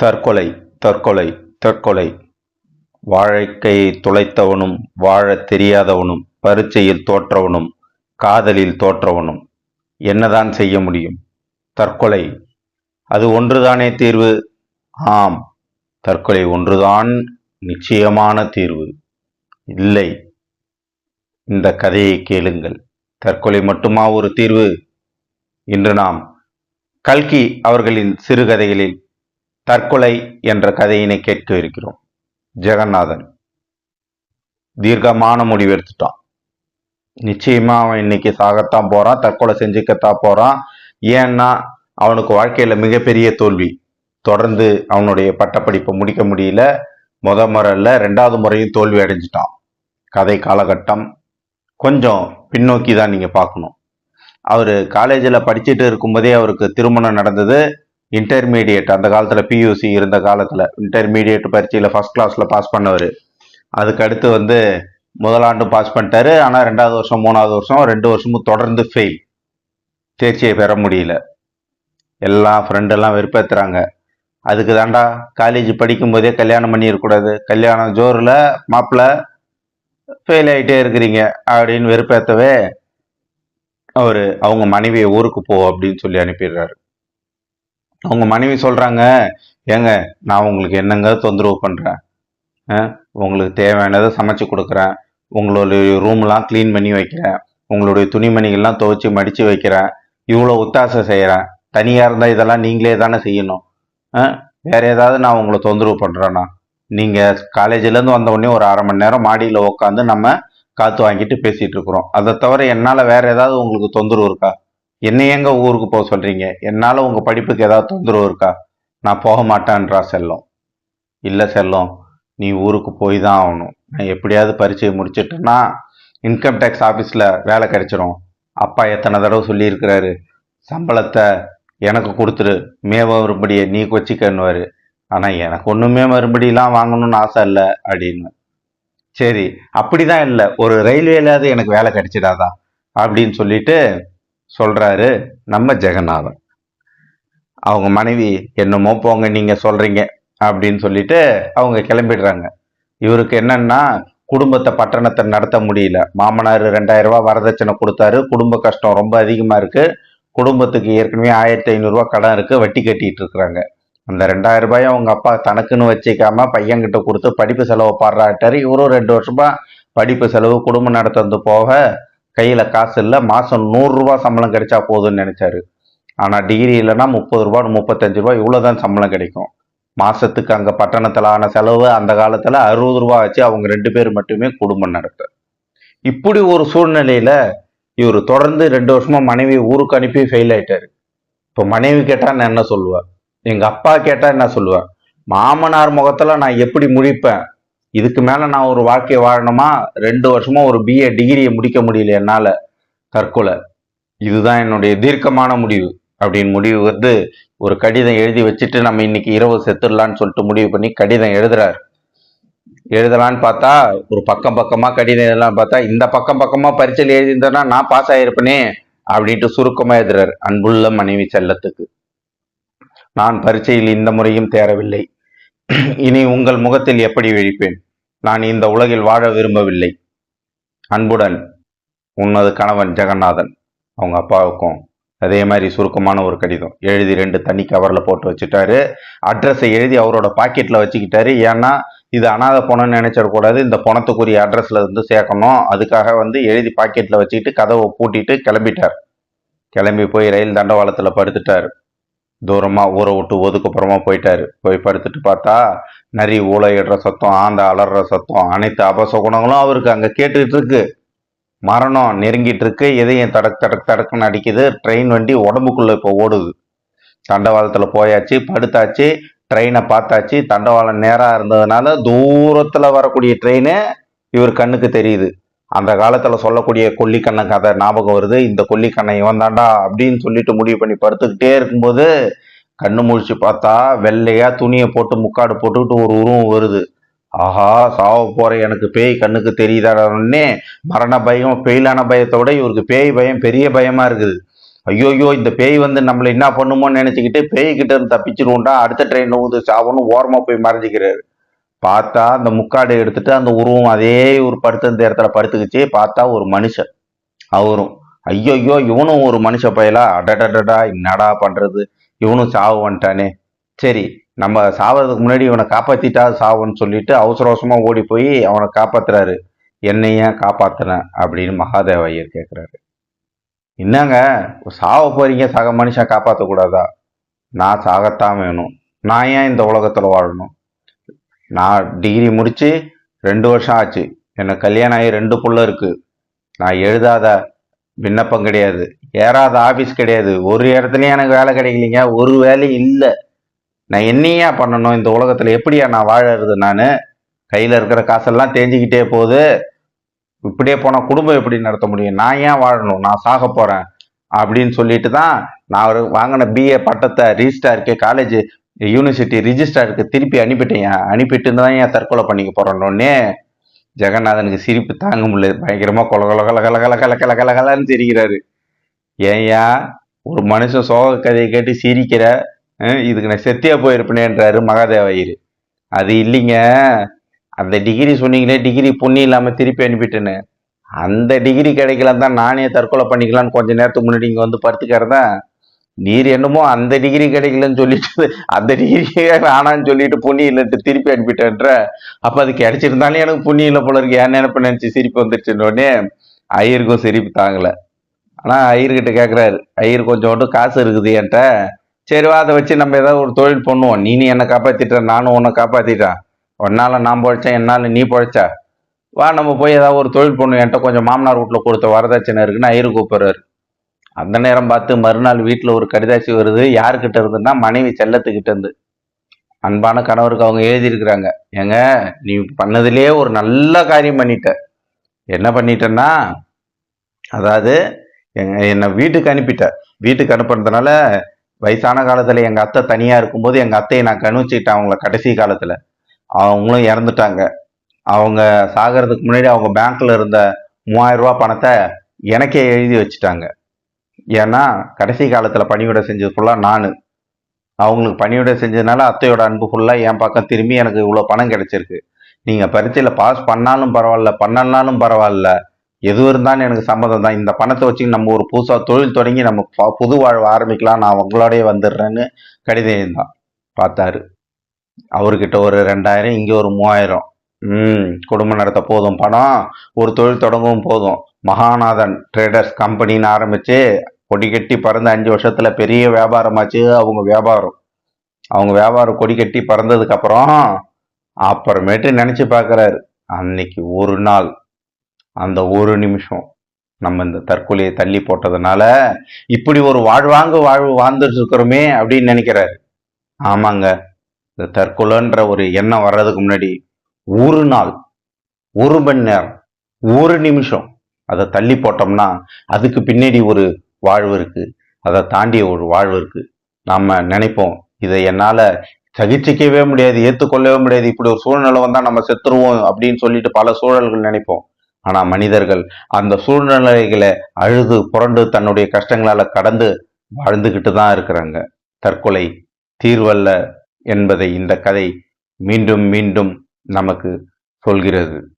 தற்கொலை தற்கொலை தற்கொலை. வாழ்க்கையை துளைத்தவனும் வாழத் தெரியாதவனும் பரீட்சையில் தோற்றவனும் காதலில் தோற்றவனும். என்னதான் செய்ய முடியும்? தற்கொலை. அது ஒன்றுதானே தீர்வு? ஆம். தற்கொலை ஒன்றுதான் நிச்சயமான தீர்வு. இல்லை. இந்த கதையை கேளுங்கள். தற்கொலை மட்டுமா ஒரு தீர்வு? இன்று நாம் கல்கி அவர்களின் சிறுகதைகளில் தற்கொலை என்ற கதையினை கேட்க இருக்கிறோம். ஜெகநாதன். தீர்க்கமான முடிவு எடுத்துட்டான். நிச்சயமா அவன் இன்னைக்கு சாகத்தான் போறான் தற்கொலை செஞ்சுக்கத்தான் போறான். ஏன்னா அவனுக்கு வாழ்க்கையில மிகப்பெரிய தோல்வி. தொடர்ந்து அவனுடைய பட்டப்படிப்பை முடிக்க முடியல. முத முறையில் ரெண்டாவது முறையும் தோல்வி அடைஞ்சிட்டான். கதை காலகட்டம். கொஞ்சம் பின்னோக்கி தான் நீங்க பார்க்கணும். அவர் காலேஜில் படிச்சுட்டு இருக்கும்போதே அவருக்கு திருமணம் நடந்தது. இன்டர்மீடியட் அந்த காலத்தில் பியூசி இருந்த காலத்தில் இன்டர்மீடியட் பரீட்சையில் ஃபர்ஸ்ட் கிளாஸில் பாஸ் பண்ணவர். அதுக்கு அடுத்து வந்து முதலாண்டு பாஸ் பண்ணிட்டாரு. ஆனால் ரெண்டாவது வருஷம் மூணாவது வருஷம் ரெண்டு வருஷமும் தொடர்ந்து ஃபெயில் தேர்ச்சியை பெற முடியல. எல்லாம் ஃப்ரெண்டெல்லாம் வெறுப்பேற்றுறாங்க அதுக்கு தாண்டா காலேஜ் படிக்கும்போதே கல்யாணம் பண்ணிடக்கூடாது கல்யாணம் ஜோரில் மாப்பிள்ளை ஃபெயில் ஆகிட்டே இருக்கிறீங்க அப்படின்னு வெறுப்பேற்றவே அவர் அவங்க மனைவியை ஊருக்கு போ அப்படின்னு சொல்லி அனுப்பிடுறாரு. அவங்க மனைவி சொல்கிறாங்க ஏங்க நான் உங்களுக்கு என்னங்க தொந்தரவு பண்ணுறேன் உங்களுக்கு தேவையானதை சமைச்சு கொடுக்குறேன். உங்களுடைய ரூம்லாம் க்ளீன் பண்ணி வைக்கிறேன். உங்களுடைய துணிமணிகள்லாம் துவைச்சி மடித்து வைக்கிறேன். இவ்வளோ உத்தாசம் செய்கிறேன் தனியாக இருந்தால் இதெல்லாம் நீங்களே தானே செய்யணும். வேறு ஏதாவது நான் உங்களை தொந்தரவு பண்ணுறேன்னா நீங்கள் காலேஜிலேருந்து வந்த உடனே ஒரு அரை மணி நேரம் மாடியில் உட்காந்து நம்ம காற்று வாங்கிட்டு பேசிகிட்டு இருக்கிறோம். அதை தவிர என்னால் வேறு ஏதாவது உங்களுக்கு தொந்தரவு இருக்கா? என்னை எங்க ஊருக்கு போக சொல்றீங்க? என்னால் உங்கள் படிப்புக்கு ஏதாவது தொந்தரவு இருக்கா? நான் போக மாட்டேன்றா செல்லம். இல்லை செல்லம் நீ ஊருக்கு போய் தான் ஆகணும். நான் எப்படியாவது பரீட்சையை முடிச்சிட்டேன்னா இன்கம் டேக்ஸ் ஆஃபீஸில் வேலை கிடைச்சிரும். அப்பா எத்தனை தடவை சொல்லியிருக்கிறாரு? சம்பளத்தை எனக்கு கொடுத்துரு. மே மறுபடியை நீ கொச்சிக்கன்னுவாரு. ஆனால் எனக்கு ஒன்றுமே மறுபடியெல்லாம் வாங்கணும்னு ஆசை இல்லை அப்படின்னு. சரி அப்படிதான் இல்லை. ஒரு ரயில்வேலாவது எனக்கு வேலை கிடைச்சிடாதா? அப்படின்னு சொல்லிட்டு சொல்கிறாரு நம்ம ஜெகநாதன். அவங்க மனைவி என்னமோ போங்க நீங்கள் சொல்கிறீங்க அப்படின்னு சொல்லிட்டு அவங்க கிளம்பிடுறாங்க. இவருக்கு என்னன்னா குடும்பத்தை பட்டணத்தை நடத்த முடியல. மாமனார் ரெண்டாயிரம் ரூபாய் வரதட்சணை கொடுத்தாரு. குடும்ப கஷ்டம் ரொம்ப அதிகமாக இருக்குது குடும்பத்துக்கு ஏற்கனவே ஆயிரத்தி ஐநூறுரூவா கடன் இருக்குது வட்டி கட்டிகிட்டு இருக்கிறாங்க. அந்த ரெண்டாயிரம் ரூபாயை அவங்க அப்பா தனக்குன்னு வச்சுக்காம பையன்கிட்ட கொடுத்து படிப்பு செலவு பாடுறாட்டாரு இவரும் ரெண்டு வருஷமா படிப்பு செலவு குடும்பம் நடத்துறது போக கையில் காசு இல்லை மாதம் நூறுரூவா சம்பளம் கிடைச்சா போதும்னு நினச்சாரு. ஆனால் டிகிரி இல்லைன்னா முப்பது ரூபா முப்பத்தஞ்சு ரூபா இவ்வளோ தான் சம்பளம் கிடைக்கும். மாதத்துக்கு அங்கே பட்டணத்திலான செலவு அந்த காலத்தில் அறுபது ரூபா வச்சு அவங்க ரெண்டு பேர் மட்டுமே குடும்பம் நடத்த இப்படி ஒரு சூழ்நிலையில் இவர் தொடர்ந்து ரெண்டு வருஷமாக மனைவி ஊருக்கு அனுப்பி ஃபெயில் ஆயிட்டாரு. இப்போ மனைவி கேட்டால் நான் என்ன சொல்லுவேன் எங்கள் அப்பா கேட்டால் என்ன சொல்லுவேன் மாமனார் முகத்தில் நான் எப்படி முடிப்பேன் இதுக்கு மேலே நான் ஒரு வாழ்க்கையை வாழணுமா? ரெண்டு வருஷமா ஒரு பிஏ டிகிரியை முடிக்க முடியல என்னால் தற்கொலை. இதுதான் என்னுடைய தீர்க்கமான முடிவு. அப்படின்னு முடிவு வந்து ஒரு கடிதம் எழுதி வச்சுட்டு நம்ம இன்னைக்கு இரவு செத்துடலான்னு சொல்லிட்டு முடிவு பண்ணி கடிதம் எழுதுறாரு. எழுதலான்னு பார்த்தா ஒரு பக்கம் பக்கமாக கடிதம் எழுதலாம் பார்த்தா இந்த பக்கம் பக்கமாக பரீட்சையில் எழுதியிருந்தேன்னா நான் பாஸ் ஆகியிருப்பேனே அப்படின்ட்டு சுருக்கமாக எழுதுறாரு. அன்புள்ள மனைவி செல்லத்துக்கு. நான் பரீட்சையில் இந்த முறையும் தேரவில்லை. இனி உங்கள் முகத்தில் எப்படி விழிப்பேன்? நான் இந்த உலகில் வாழ விரும்பவில்லை. அன்புடன் உன்னது கணவன் ஜெகநாதன். அவங்க அப்பாவுக்கும் அதே மாதிரி சுருக்கமான ஒரு கடிதம். எழுதி ரெண்டு தண்ணி கவரில் போட்டு வச்சுட்டாரு. அட்ரஸை எழுதி அவரோட பாக்கெட்டில் வச்சுக்கிட்டாரு. ஏன்னா இது அனாத பணம்னு நினைச்சிடக்கூடாது இந்த பணத்துக்குரிய அட்ரஸில் இருந்து சேர்க்கணும். அதுக்காக வந்து எழுதி பாக்கெட்டில் வச்சுக்கிட்டு கதவை பூட்டிட்டு கிளம்பிட்டார். கிளம்பி போய் ரயில் தண்டவாளத்தில் படுத்துட்டார். தூரமாக ஊரை விட்டு ஒதுக்கப்புறமா போயிட்டாரு. போய் படுத்துட்டு பார்த்தா நரி ஊழையிடுற சத்தம் ஆந்த அலற சத்தம் அனைத்து அபச குணங்களும் அவருக்கு அங்கே கேட்டுக்கிட்டு இருக்கு. மரணம் நெருங்கிட்டு இருக்கு. எதையும் தடக் தடக் தடக்குன்னு அடிக்குது. ட்ரெயின் வண்டி உடம்புக்குள்ள இப்போ ஓடுது. தண்டவாளத்தில் போயாச்சு படுத்தாச்சு ட்ரெயினை பார்த்தாச்சு. தண்டவாளம் நேராக இருந்ததுனால தூரத்தில் வரக்கூடிய ட்ரெயினு இவர் கண்ணுக்கு தெரியுது. அந்த காலத்தில் சொல்லக்கூடிய கொல்லிக்கண்ணன் கதை ஞாபகம் வருது. இந்த கொல்லிக்கண்ணன் இவன் தாண்டா அப்படின்னு சொல்லிட்டு முடிவு பண்ணி படுத்துக்கிட்டே இருக்கும்போது கண்ணு முழிச்சு பார்த்தா வெள்ளையா துணியை போட்டு முக்காடு போட்டுக்கிட்டு ஒரு உருவம் வருது. ஆஹா சாவ போற எனக்கு பேய் கண்ணுக்கு தெரியுதாடனே மரண பயம் பெயிலான பயத்தை விட இவருக்கு பேய் பயம் பெரிய பயமா இருக்குது. ஐயோயோ இந்த பேய் வந்து நம்மளை என்ன பண்ணுமோன்னு நினைச்சுக்கிட்டு பேய்கிட்ட இருந்து தப்பிச்சிருவோம்டா. அடுத்த ட்ரெயின் வந்து சாவணும் ஓரமா போய் மறைஞ்சிக்கிறாரு. பார்த்தா அந்த முக்காடை எடுத்துட்டு அந்த உருவம் அதே ஒரு படுத்த இந்த இடத்துல படுத்துக்கிச்சு. பார்த்தா ஒரு மனுஷன். அவரும் ஐயோயோ இவனும் ஒரு மனுஷ பயலா? அடடடடா என்னடா பண்றது? இவனும் சாவு வந்துட்டானே சரி நம்ம சாவதுக்கு முன்னாடி இவனை காப்பாத்திட்டா சாவுன்னு சொல்லிட்டு அவசர அவசரமா ஓடி போய் அவனை காப்பாத்துறாரு. என்னைய காப்பாத்துறேன் அப்படின்னு மகாதேவ ஐயர் கேட்குறாரு என்னங்க சாவ போறீங்க? சக மனுஷன் காப்பாற்றக்கூடாதா நான் சாகத்தான் வேணும். நான் ஏன் இந்த உலகத்தில் வாழணும்? நான் டிகிரி முடித்து ரெண்டு வருஷம் ஆச்சு. எனக்கு கல்யாணம் ஆகி ரெண்டு புள்ள இருக்குது நான் எழுதாத விண்ணப்பம் கிடையாது. ஏறாத ஆஃபீஸ் கிடையாது. ஒரு இடத்துலையும் எனக்கு வேலை கிடைக்கலைங்க. ஒரு வேலையும் இல்லை. நான் என்னையா பண்ணணும் இந்த உலகத்தில்? எப்படியா நான் வாழறது நான்? கையில் இருக்கிற காசெல்லாம் தேஞ்சிக்கிட்டே போகுது. இப்படியே போனால் குடும்பம் எப்படி நடத்த முடியும்? நான் ஏன் வாழணும்? நான் சாக போகிறேன் அப்படின்னு சொல்லிட்டு தான் நான் ஒரு வாங்கின பிஏ பட்டத்தை ரிஜிஸ்டாருக்கு காலேஜ் யூனிவர்சிட்டி ரிஜிஸ்டாருக்கு திருப்பி அனுப்பிட்டேன். அனுப்பிட்டு தான் ஏன் தற்கொலை பண்ணிக்க போறேன்னொன்னே ஜெகநாதனுக்கு சிரிப்பு தாங்க முடியல. பயங்கரமா கொல கொல கல கல கல கல கல கலன்னு சிரிக்கிறாரு. ஏன்யா ஒரு மனுஷன் சோக கதையை கேட்டு சிரிக்கிற இதுக்கு நான் செத்தியா போயிருப்பேனேன்றாரு மகாதேவ ஐயர். அது இல்லைங்க. அந்த டிகிரி சொன்னீங்களே டிகிரி புண்ணி இல்லாம திருப்பி அனுப்பிட்டேன்னு. அந்த டிகிரி கிடைக்கலன்னு தான் நானே தற்கொலை பண்ணிக்கலாம்னு கொஞ்ச நேரத்துக்கு முன்னாடி இங்கே வந்து படுத்துக்கிறதான் நீர் என்னமோ அந்த டிகிரி கிடைக்கலன்னு சொல்லிட்டு அந்த டிகிரி ஆனான்னு சொல்லிட்டு புண்ணியம் இல்லைட்டு திருப்பி அனுப்பிட்டேன்ற. அப்போ அது கிடைச்சிருந்தாலும் எனக்கு புண்ணியம் இல்லை போல இருக்கு. ஏன் நினைப்பு நினச்சி சிரிப்பு வந்துருச்சுன்னு ஐயருக்கும் சிரிப்பு தாங்கலை. ஆனால் ஐயர்கிட்ட கேட்குறாரு ஐயர் கொஞ்சோண்டு காசு இருக்குது என்கிட்ட. சரிவா அதை வச்சு நம்ம ஏதாவது ஒரு தொழில் பண்ணுவோம். நீ நீ என்னை காப்பாத்திட்ட நானும் உன்னை காப்பாத்திட்டேன். உன்னால நான் பொழைச்சேன் என்னால் நீ பழைச்சா. வா நம்ம போய் ஏதாவது ஒரு தொழில் பொண்ணு என்கிட்ட கொஞ்சம் மாமனார் வீட்டில் கொடுத்த வரதட்சணை இருக்குன்னு ஐயர் கூப்பிடுறாரு. அந்த நேரம் பார்த்து மறுநாள் வீட்டில் ஒரு கடிதாட்சி வருது. யாருக்கிட்ட இருந்துன்னா மனைவி செல்லத்துக்கிட்ட இருந்து. அன்பான கணவருக்கு அவங்க எழுதியிருக்கிறாங்க. ஏங்க நீ பண்ணதுலேயே ஒரு நல்ல காரியம் பண்ணிட்ட. என்ன பண்ணிட்டேன்னா அதாவது என்னை வீட்டுக்கு அனுப்பிட்ட. வீட்டுக்கு அனுப்புறதுனால வயசான காலத்தில் எங்கள் அத்தை தனியாக இருக்கும்போது எங்கள் அத்தையை நான் கணிச்சுக்கிட்டேன் அவங்கள கடைசி காலத்தில். அவங்களும் இறந்துட்டாங்க. அவங்க சாகிறதுக்கு முன்னாடி அவங்க பேங்க்கில் இருந்த மூவாயிரம் பணத்தை எனக்கே எழுதி வச்சுட்டாங்க. ஏன்னா கடைசி காலத்தில் பணிவிடை செஞ்சது ஃபுல்லாக நான். அவங்களுக்கு பணிவிடை செஞ்சதுனால அத்தையோட அன்பு ஃபுல்லாக என் பக்கம் திரும்பி எனக்கு இவ்வளோ பணம் கிடைச்சிருக்கு. நீங்கள் பரீட்சையில் பாஸ் பண்ணாலும் பரவாயில்ல பண்ணலனாலும் பரவாயில்ல. எது இருந்தாலும் எனக்கு சம்மதம் தான். இந்த பணத்தை வச்சு நம்ம ஒரு புதுசாக தொழில் தொடங்கி நம்ம புது வாழ்வு ஆரம்பிக்கலாம். நான் உங்களோடய வந்துடுறேன்னு கடிதம் தான் பார்த்தாரு. அவர்கிட்ட ஒரு ரெண்டாயிரம் இங்கே ஒரு மூவாயிரம். ம் குடும்பம் நடத்த போதும். பணம் ஒரு தொழில் தொடங்கவும் போதும். மகாநாதன் ட்ரேடர்ஸ் கம்பெனின்னு ஆரம்பித்து கொடி கட்டி பறந்து அஞ்சு வருஷத்தில் பெரிய வியாபாரமாச்சு அவங்க வியாபாரம். அவங்க வியாபாரம் கொடி கட்டி பறந்ததுக்கப்புறம் அப்புறமேட்டு நினச்சி பார்க்குறாரு அன்னைக்கு ஒரு நாள் அந்த ஒரு நிமிஷம் நம்ம இந்த தற்கொலையை தள்ளி போட்டதுனால இப்படி ஒரு வாழ்வாங்க வாழ்வு வாழ்ந்துட்டு இருக்கிறோமே அப்படின்னு நினைக்கிறாரு. ஆமாங்க இந்த தற்கொலைன்ற ஒரு எண்ணம் வர்றதுக்கு முன்னாடி ஒரு நாள் ஒரு மணி நேரம் ஒரு நிமிஷம் அதை தள்ளி போட்டோம்னா அதுக்கு பின்னாடி ஒரு வாழ்வு இருக்கு. அதை தாண்டிய ஒரு வாழ்வு இருக்கு. நாம நினைப்போம் இதை என்னால சகிச்சிக்கவே முடியாது ஏத்துக்கொள்ளவே முடியாது. இப்படி ஒரு சூழ்நிலை வந்தா நம்ம செத்துருவோம் அப்படின்னு சொல்லிட்டு பல சூழல்கள் நினைப்போம். ஆனா மனிதர்கள் அந்த சூழ்நிலைகளை அழுது புரண்டு தன்னுடைய கஷ்டங்களால கடந்து வாழ்ந்துகிட்டு தான் இருக்கிறாங்க. தற்கொலை தீர்வல்ல என்பதை இந்த கதை மீண்டும் மீண்டும் நமக்கு சொல்கிறது.